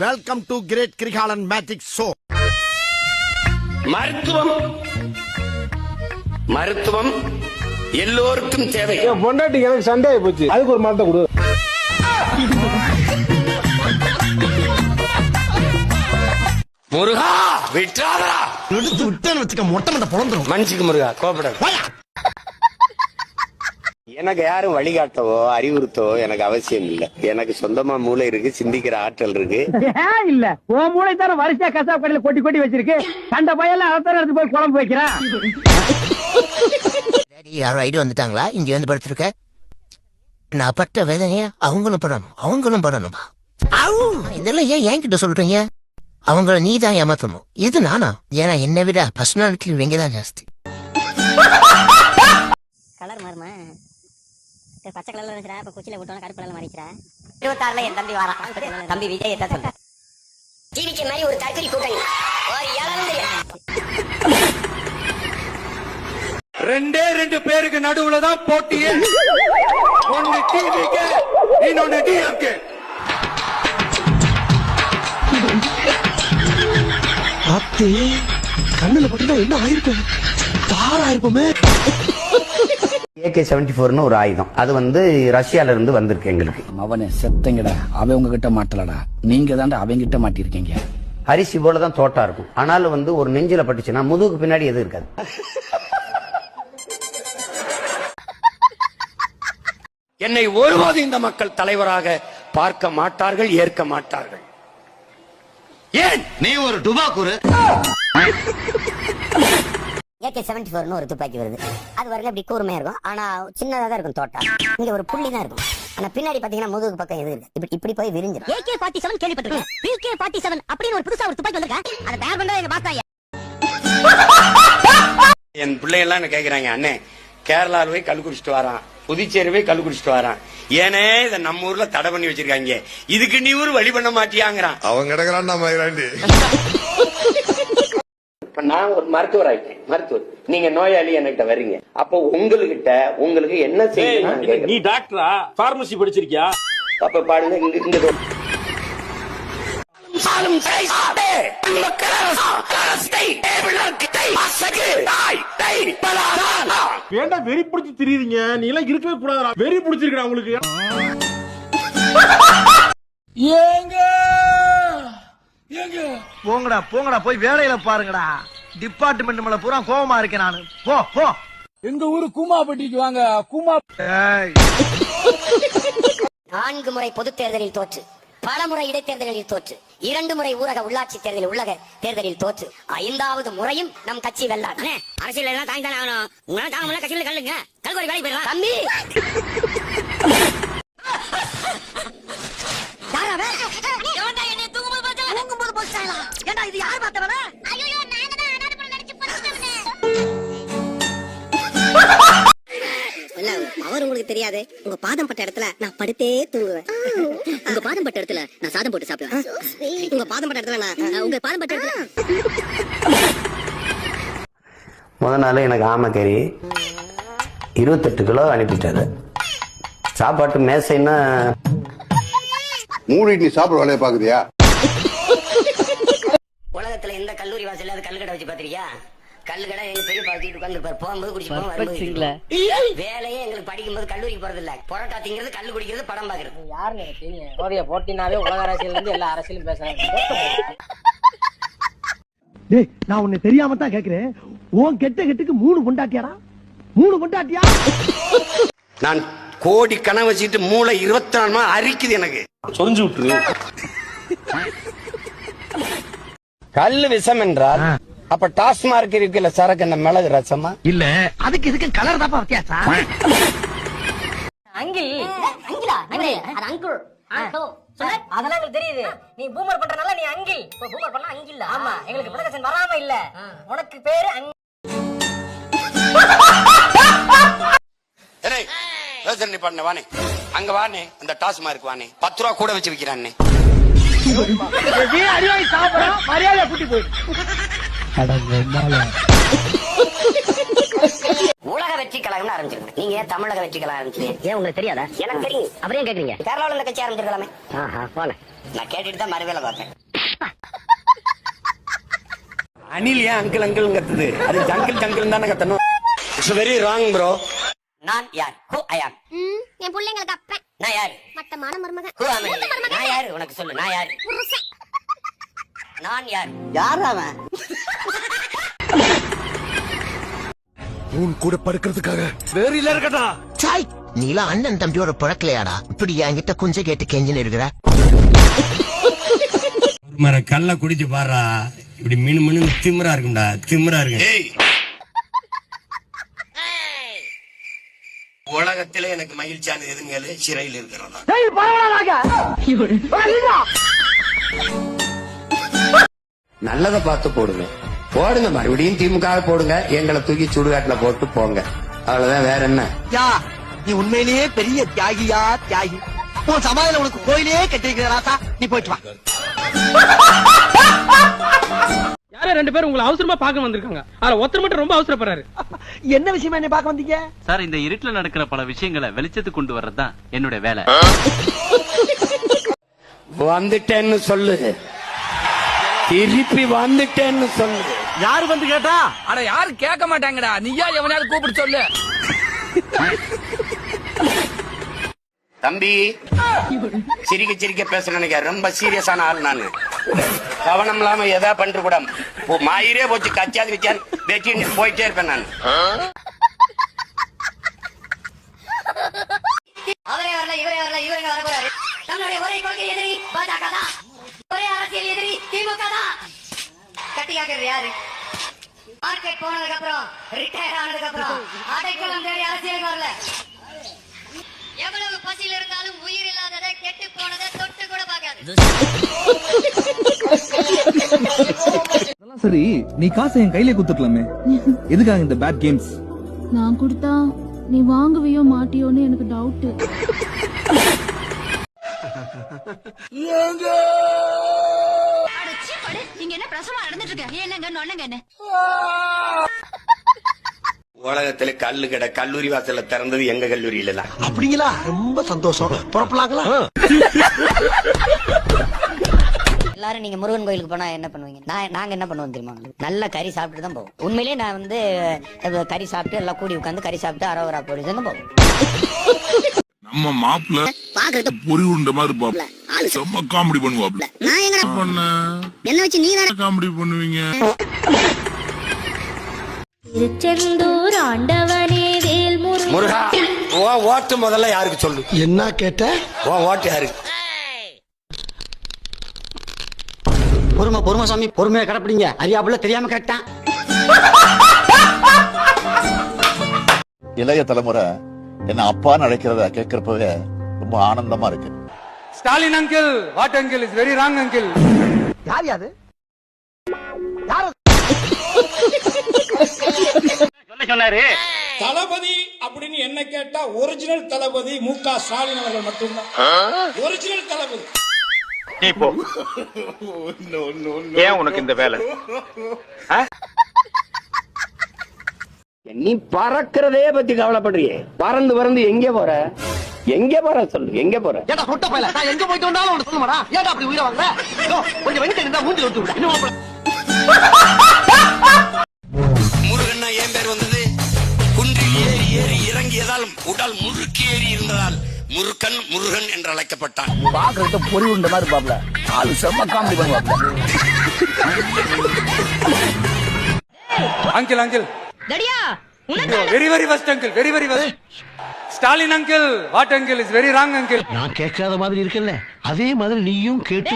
Welcome to great Kirikalan magic show மருத்துவம். மருத்துவம் எல்லோருக்கும் தேவை. என் பொண்டாட்டிக்கு எனக்கு சண்டே ஆகி போச்சு. அதுக்கு ஒரு மரத்தை கொடு. முருகா விட்டுறாதா எடுத்து விட்டேன்னு வச்சுக்க மொட்டை மண்டை பொழந்துரும் மன்னிச்சுக்கு முருகா கோபப்படாத. போயா. எனக்கு யாரும் வழிகாட்டவோ அறிவுறுத்தவோ எனக்கு அவசியம் இல்ல. எனக்கு சொந்தமா மூளை இருக்கு சிந்திக்கிற ஆற்றல் இருக்கு. ஏன் இல்ல? உன் மூளை தானே வரிசையா கசாப் கடையில கொட்டி கொட்டி வச்சிருக்கு. கண்ட பையெல்லாம் அதான் எடுத்து போய் குழம்பு வைக்கிறான் டாடி யாரோ ஐடி வந்துட்டாங்களா? இங்க வந்து படுத்திருக்க. நான் பட்ட வேதனைய அவங்களும் படணும் அவங்களும் படணும்? இதெல்லாம் ஏன் என்கிட்ட சொல்றீங்க? அவங்கள நீ தான் ஏமாத்தணும். இது நானா? ஏன்னா என்னை விட பர்சனாலிட்டி இவங்க தான் ஜாஸ்தி. கலர் மாறுமா? பச்சை கலர்ல இருந்துச்சுடா இப்ப குச்சியில விட்டோம் கருப்பு கலர்ல மாறிச்சுடா இருபத்தாறுல என் தம்பி வரான். தம்பி விஜய் என்ன சொல்ற டிவிக்கு மாதிரி ஒரு தற்கொலை கூட்டணி. ஒரு ரெண்டே ரெண்டு பேருக்கு நடுவுல தான் போட்டியே. ஒன்னு டிவிக்கு இன்னொன்னு டிஎம்கே கண்ணுல பட்டுனா என்ன ஆயிருப்பேன் தாரா இருப்போமே. ஏகே செவன்டி ஃபோர்னு ஒரு ஆயுதம். அது வந்து ரஷ்யால இருந்து வந்திருக்கு எங்களுக்கு. அவனே செத்தங்கடா. அவன் உங்ககிட்ட மாட்டலடா. நீங்க தாண்டா அவங்க கிட்ட மாட்டிருக்கீங்க. அரிசி போல தான் தோட்டா இருக்கும். ஆனாலும் வந்து ஒரு நெஞ்சில பட்டுச்சுன்னா முதுகுக்கு பின்னாடி எதுவும் இருக்காது. என்னை ஒருபோது இந்த மக்கள் தலைவராக பார்க்க மாட்டார்கள் ஏற்க மாட்டார்கள். ஏன்? நீ ஒரு டுபாக்குரு ஏகே செவன்டி ஃபோர்னு ஒரு துப்பாக்கி வருது. அது வரல இப்படி கூர்மையா இருக்கும். ஆனா சின்னதா தான் இருக்கும் தோட்டம். இங்க ஒரு புள்ளி தான் இருக்கும். ஆனா பின்னாடி பாத்தீங்கன்னா முதுகு பக்கம் எது இருக்கு? இப்படி இப்படி போய் விரிஞ்சிடும் ஏகே ஃபார்ட்டி செவன் கேள்விப்பட்டிருக்கேன். பிகே ஃபார்ட்டி செவன் அப்படின்னு ஒரு புதுசா ஒரு துப்பாக்கி வந்திருக்கேன் அதை தயார் பண்றது எங்க பாஸ்தா என் பிள்ளைங்கெல்லாம் என்ன கேக்குறாங்க அண்ணே கேரளால போய் கல் குடிச்சிட்டு வரான். புதுச்சேரி போய் கல் குடிச்சிட்டு வரான். ஏனே இதை நம்ம ஊர்ல தடை பண்ணி வச்சிருக்காங்க. இதுக்கு நீ ஊர் வழி பண்ண மாட்டியாங்கிறான். அவன் கிடக்குறான் இப்ப நான் ஒரு மருத்துவர் ஆயிட்டேன். மருத்துவர். நீங்க நோயாளி என்கிட்ட வர்றீங்க. அப்போ உங்ககிட்ட உங்களுக்கு என்ன செய்யணும். நீ டாக்டரா? பார்மசி படிச்சிருக்கியா? அப்ப பாருங்க இங்க வெறி பிடிச்சி திரியுறீங்க? நீ எல்லாம் இருக்கவே கூடாதுடா. வெறி பிடிச்சிருக்கா உங்களுக்கு. போங்கடா போங்கடா போய் வேலையில பாருங்கடா. டிபார்ட்மெண்ட் மேல பூரா கோவமா இருக்கேன் நானு. போ போ. எங்க ஊரு கூமாப்பட்டிக்கு வாங்க. கூமா நான்கு முறை பொதுத் தேர்தலில் தோற்று. பல முறை இடைத்தேர்தலில் தோற்று. இரண்டு முறை ஊரக உள்ளாட்சி தேர்தலில் உள்ளக தேர்தலில் தோற்று. ஐந்தாவது முறையும் நம் கட்சி வெல்லாது அரசியல் எல்லாம் தாங்கி தானே ஆகணும். உங்களால தாங்க முடியல கட்சியில கல்லுங்க. கல்கோரி வேலைக்கு போயிடலாம் தம்பி! தெரியாது. உங்க பாதம் பட்ட இடத்துல நான் படுத்தே தூங்குவேன். உங்க பாதம் பட்ட இடத்துல நான் சாதம் போட்டு சாப்பிடுவேன். உங்க பாதம் பட்ட இடத்துல நான் உங்க பாதம் பட்ட இடத்துல முத நாள் எனக்கு ஆமக்கறி இருபத்தெட்டு கிலோ அனுப்பிட்டாரு. சாப்பாட்டு மேசைன்னா மூடிட்டு நீ சாப்பிட வேலையை பாக்குறியா உலகத்துல எந்த கல்லூரி வாசல்ல அது கல்லுக்கடை வச்சு பாத்திரியா கல்லுக்கடை எங்க பெரிய பாத்திட்டு உட்கார்ந்து போகும்போது குடிச்சு வேலையே எங்களுக்கு படிக்கும்போது கல்லூரிக்கு போறது இல்ல பொரோட்டா திங்கிறது கல்லு குடிக்கிறது படம் பாக்குறது யாருன்னு எனக்கு தெரியும் மோடிய போட்டினாவே உலக அரசியல் இருந்து எல்லா அரசியலும் பேசுறாங்க. டேய் நான் உன்னை தெரியாம தான் கேக்குறேன். உன் கெட்ட கெட்டுக்கு மூணு பொண்டாட்டியாடா? மூணு பொண்டாட்டியா? நான் கோடி கணக்கு வச்சுட்டு மூளை இருபத்தி நாலு மணி அரிக்குது எனக்கு. சொரிஞ்சு விட்டுரு. கல்லு விஷம் என்றால் அப்ப டாஸ்மார்க் இருக்குல்ல சரக்கு இந்த மிளகு ரசமா? இல்ல அதுக்கு இதுக்கு கலர் தாப்பா வித்தியாசம். அங்கிள். அங்கிலா அது அங்குள் அதெல்லாம் எங்களுக்கு தெரியுது. நீ பூமர் பண்றனால நீ அங்கிள் இப்போ பூமர் பண்ணா அங்கிள் ஆமா. எங்களுக்கு ப்ரொடக்ஷன் வராம இல்ல. உனக்கு பேரு அங்கிள் பண்ண வானே அங்க வானே அந்த டாஸ்மார்க் வானே பத்து ரூபா கூட வச்சு விக்கிறானே அடிவாய் சாப்பிடறோம் மரியாதை கூட்டி போயிடு உலக வெற்றி கழகம்னு ஆரம்பிச்சிருக்கேன். நீங்க ஏன் தமிழக வெற்றி கழகம் ஆரம்பிச்சீங்க ஏன் உங்களுக்கு தெரியாதா? எனக்கு தெரியும். அப்புறம் ஏன் கேக்குறீங்க? கேரளாவில் இந்த கட்சி ஆரம்பிச்சிருக்கலாமே. போன நான் கேட்டுட்டு தான் மறுவேளை பார்த்தேன். அனில் ஏன் அங்கிள் அங்கிள் கத்துது? அது ஜங்கிள் ஜங்கிள் தானே கத்தணும். இட்ஸ் வெரி ராங் ப்ரோ நான் யார்? ஹூ ஐ ஆம் என் பிள்ளைங்களுக்கு அப்பன். நான் யார்? மட்டமான மருமகன். ஹூ ஆம் நான் யார்? உனக்கு சொல்லு நான் யார்? நான் யார்? யார் அவன்? உன் கூட படுக்கிறதுக்காக. வேற இல்ல இருக்கட்டா. சாய் நீலாம் அண்ணன் தம்பியோட பிறக்கலையாடா? இப்படி என்கிட்ட குஞ்ச கேட்டு கெஞ்சின்னு இருக்கிற? மர கல்ல குடிச்சு பாடுறா. இப்படி மினு மினு திமிரா இருக்கும்டா. திமிரா இருக்கு. உலகத்திலே எனக்கு மகிழ்ச்சியானது எதுங்க சிறையில் இருக்கிறதா? நல்லத பார்த்து போடுங்க. போடுங்க மறுபடியும் திமுக போடுங்க. எங்களை தூக்கி சுடுகாட்டுல போட்டு போங்க. அவ்வளவுதான் வேற என்ன? யா நீ உண்மையிலேயே பெரிய தியாகியா தியாகி. உன் சமாதியில உனக்கு கோயிலே கட்டிருக்கிற ராசா நீ போயிட்டு வா. யாரோ ரெண்டு பேரும் உங்களை அவசரமா பார்க்க வந்திருக்காங்க. ஆனா ஒருத்தர் மட்டும் ரொம்ப அவசரப்படுறாரு. என்ன விஷயமா என்ன பார்க்க வந்தீங்க? சார் இந்த இருட்டுல நடக்கிற பல விஷயங்களை வெளிச்சத்துக்கு கொண்டு வர்றதுதான் என்னுடைய வேலை. வந்துட்டேன்னு சொல்லு. திருப்பி வந்துட்டேன்னு சொல்லு. யாரு வந்து கேட்டா? அட யாரும் கேட்க மாட்டாங்கடா. நீயா எவனாவது கூப்பிட்டு சொல்லு. தம்பி சிரிக்க சிரிக்க பேச நினைக்க ரொம்ப சீரியஸான ஆள் நானு. கவனம் இல்லாம எதா பண்ணிட்டு கூட மாயிரே போச்சு கச்சாது வெட்டி போயிட்டே இருப்பேன் நான். காக்கிறது யாரு? மார்க்கெட் போனதுக்கு அப்புறம் ரிட்டையர் ஆனதுக்கு அப்புறம் அடைக்கலம் தேடி அரசியலுக்கு வரல. எவ்வளவு பசியில் இருந்தாலும் உயிர் இல்லாததை கெட்டு போனதை தொட்டு கூட பார்க்காது. சரி நீ காசை என் கையில குத்துக்கலாமே எதுக்காக இந்த பேட் கேம்ஸ் நான் கொடுத்தா நீ வாங்குவியோ மாட்டியோன்னு எனக்கு டவுட் என்ன பிரசவம் நடந்துட்டு இருக்க என்னங்க நொண்ணுங்க என்ன? உலகத்துல கல்லு கடை கல்லூரி வாசல்ல திறந்தது எங்க கல்லூரியில தான் அப்படிங்களா? ரொம்ப சந்தோஷம். புறப்படலாங்களா எல்லாரும் நீங்க முருகன் கோயிலுக்கு போனா என்ன பண்ணுவீங்க? நான் நாங்க என்ன பண்ணுவோம் தெரியுமா? நல்ல கறி சாப்பிட்டு தான் போவோம். உண்மையிலேயே நான் வந்து கறி சாப்பிட்டு எல்லாம் கூடி உட்காந்து கறி சாப்பிட்டு அரோவரா போடி தான் போவோம். நம்ம மாப்பிள்ள பொறி உருண்ட மாதிரி பாப்பல செம்ம காமெடி பண்ணுவாப்ல. நான் எங்க பண்ண? என்ன வச்சு நீ காமெடி பண்ணுவீங்க? திருச்செந்தூர் ஆண்டவனே வேல் முருகா ஓ ஓட்டு முதல்ல யாருக்கு சொல்லு? என்ன கேட்ட? ஓ ஓட்டு யாருக்கு? பொறுமை பொறுமை சாமி பொறுமையா கடைப்பிடிங்க. அறியாப்புல தெரியாம கேட்டான். இளைய தலைமுறை என்ன அப்பான்னு அழைக்கிறத கேட்கறப்பவே ரொம்ப ஆனந்தமா இருக்கு. Stalin uncle what uncle is very wrong uncle யார் யாது? யார் தளபதி அப்படின்னு என்ன கேட்டா ஒரிஜினல் தளபதி மு க ஸ்டாலின் அவர்கள் மட்டும்தான். ஒரிஜினல் தளபதி. ஏன் உனக்கு இந்த வேலை? நீ பறக்கிறதே பத்தி கவலைப்படுறியே. பறந்து பறந்து எங்க போற? எங்க போற சொல்லு எங்க போற ஏடா சொட்ட பயல நான் எங்க போயிட்டு வந்தாலும் உனக்கு சொல்லுமாடா ஏடா அப்படி உயிரை வாங்க கொஞ்சம் வெயிட் இருந்தா மூஞ்சி விட்டு விட இன்னும் முருகன்னா ஏன் பேர் வந்தது குன்றில் ஏறி ஏறி இறங்கியதால் உடல் முறுக்கி ஏறி இருந்ததால் முருகன் முருகன் என்று அழைக்கப்பட்டான் பாக்குறத பொறி உண்ட மாதிரி பாப்பல ஆளு செம்ம காமெடி பண்ணுவாப்ல uncle uncle தடியா very very first uncle very very first Stalin uncle what uncle is very wrong uncle நான் கேட்காத மாதிரி இருக்கல அதே மாதிரி நீயும் கேட்டு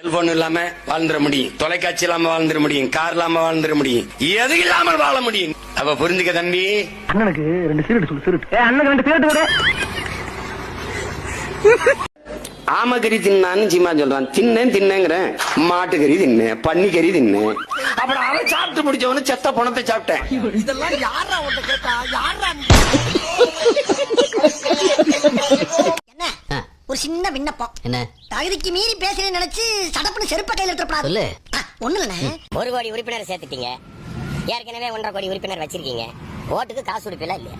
செல்போன் இல்லாம வாழ்ந்துட முடியும். தொலைக்காட்சி இல்லாம வாழ்ந்துட முடியும். கார் இல்லாம வாழ்ந்துட முடியும். எது இல்லாமல் வாழ முடியும்? அவ புரிஞ்சுக்க தம்பி. அண்ணனுக்கு ரெண்டு சீரட் சொல்லு சீரட் அண்ணனுக்கு ரெண்டு சீரட் ஆமக்கறி தின்னான்னு சீமா சொல்றான். தின்னேன் தின்னேங்கிறேன். மாட்டுக்கறி தின்னேன் பன்னிக்கறி தின்னேன். அப்புறம் அவன் சாப்பிட்டு முடிச்சவனு செத்த பணத்தை சாப்பிட்டேன். இதெல்லாம் யாரா உன்ட்ட கேட்டா? யாரா என்ன? ஒரு சின்ன விண்ணப்பம். என்ன? தகுதிக்கு மீறி பேசுறேன்னு நினைச்சு சடப்புன்னு செருப்ப கையில எடுத்துப்படாது சொல்லு. ஒண்ணு இல்லண்ணே. ஒரு கோடி உறுப்பினர் சேர்த்துட்டீங்க. ஏற்கனவே ஒன்றரை கோடி உறுப்பினர் வச்சிருக்கீங்க. ஓட்டுக்கு காசு கொடுப்பீங்களா இல்லையா?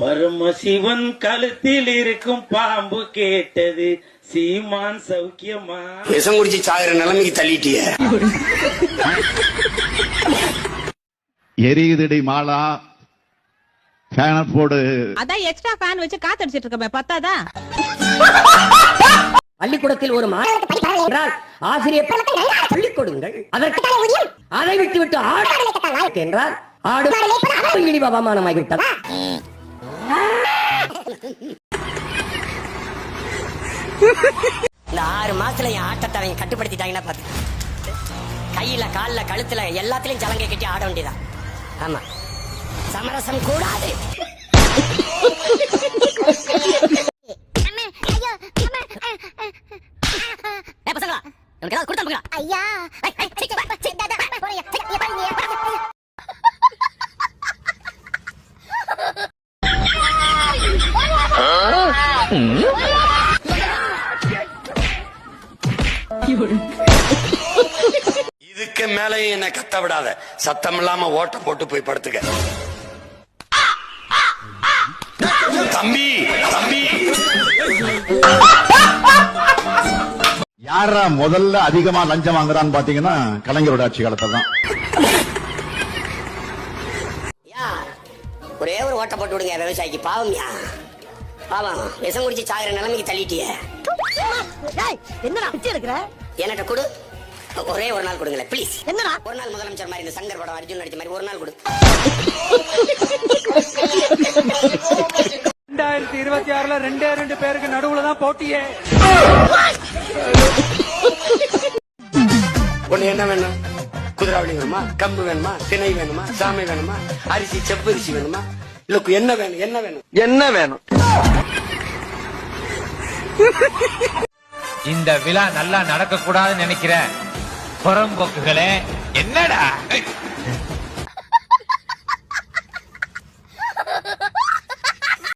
பரமசிவன் கழுத்தில் இருக்கும் பாம்பு கேட்டது. சீமான் சௌக்கியமா? விஷம் குடிச்சு சாகுற நிலைமைக்கு தள்ளிட்டிய. எரியுதடி மாலா. ஃபேன போடு. அதான் எக்ஸ்ட்ரா ஃபேன் வச்சு காத்தடிச்சிட்டு இருக்கமே பத்தாதா? பள்ளிக்கூடத்தில் ஒரு மாணவர் என்றால் ஆசிரியர் சொல்லிக் கொடுங்கள். அதற்கு அதை விட்டு விட்டு ஆடு என்றால் ஆடு. இனி அவமானமாகிவிட்டதா? இந்த ஆறு மாசத்துல என் ஆட்டத்தை அவங்க கட்டுப்படுத்திட்டாங்கன்னா பாத்து கையில கால்ல கழுத்துல எல்லாத்துலயும் சலங்கை கட்டி ஆட வேண்டியதான் ஆமா. சமரசம் கூடாது. இதுக்கு மேலேயும் என்ன கத்த விடாத. சத்தம் இல்லாம ஓட்ட போட்டு போய் படுத்துக்க. தம்பி தம்பி. யாரா முதல்ல அதிகமா லஞ்சம் வாங்குறான்னு பாத்தீங்கன்னா கலைஞரோட ஆட்சி காலத்துல தான் ஒரே ஒரு ஓட்ட போட்டு விடுங்க விவசாயிக்கு. பாவம்யா பாவம். விஷம் குடிச்சு சாகுற நிலைமைக்கு தள்ளிட்டிய. என்னடா பிச்சை எடுக்கிற? என்கிட்ட கொடு. ஒரே ஒரு நாள் கொடுங்களேன் ப்ளீஸ் என்னடா? ஒரு நாள் முதலமைச்சர் மாதிரி இந்த சங்கர் படம் அர்ஜுன் நடிச்ச மாதிரி ஒரு நாள் கொடு. ரெண்டாயிரத்தி இருபத்தி ஆறுல ரெண்டே ரெண்டு பேருக்கு நடுவுல தான் போட்டியே. உனக்கு என்ன வேணும்? குதிராவளி வேணுமா? கம்பு வேணுமா? திணை வேணுமா? சாமை வேணுமா? அரிசி செப்பரிசி வேணுமா? இல்ல என்ன வேணும்? என்ன வேணும்? என்ன வேணும்? இந்த விழா நல்லா நடக்க கூடாதுன்னு நினைக்கிற புறம்போக்குகளே என்னடா?